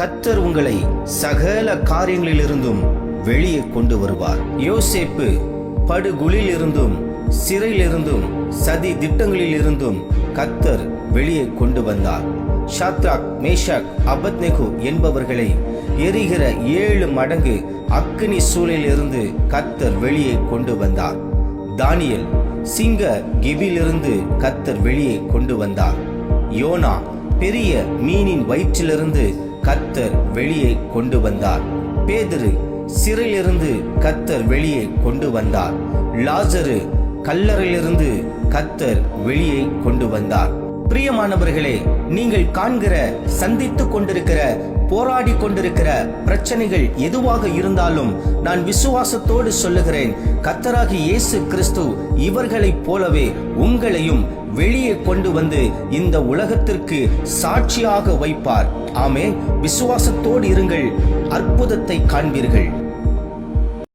கத்தர் உங்களை சகல காரியங்களிலிருந்தும் வெளியே கொண்டு வருவார். யோசேப்பு படுகுழில் இருந்தும் சிறையிலிருந்தும் சதி திட்டங்களில் இருந்தும் கத்தர் வெளியே கொண்டு வந்தார். ஷாத்ராக் மேஷாக் அபத்நெகு என்பவர்களை எரிகிற ஏழு மடங்கு அக்னி சூழலிலிருந்து கத்தர் வெளியே கொண்டு வந்தார். தானியல் சிங்க கிபிலிருந்து கத்தர் வெளியே கொண்டு வந்தார். யோனா பெரிய மீனின் வயிற்றிலிருந்து கத்தர் வெளியே கொண்டு வந்தார். பேதுரு சிறையிலிருந்து கத்தர் வெளியே கொண்டு வந்தார். லாசரு கல்லறையிலிருந்து கத்தர் வெளியே கொண்டு வந்தார். பிரியமானவர்களே நீங்கள் காண்கிற சந்தித்துக் கொண்டிருக்கிற போராடி கொண்டிருக்கிற பிரச்சனைகள் எதுவாக இருந்தாலும் நான் விசுவாசத்தோடு சொல்லுகிறேன் கத்தராகி இயேசு கிறிஸ்து இவர்களைப் போலவே உங்களையும் வெளியே கொண்டு வந்து இந்த உலகத்திற்கு சாட்சியாக வைப்பார். ஆமே விசுவாசத்தோடு இருங்கள். அற்புதத்தை காண்பீர்கள்.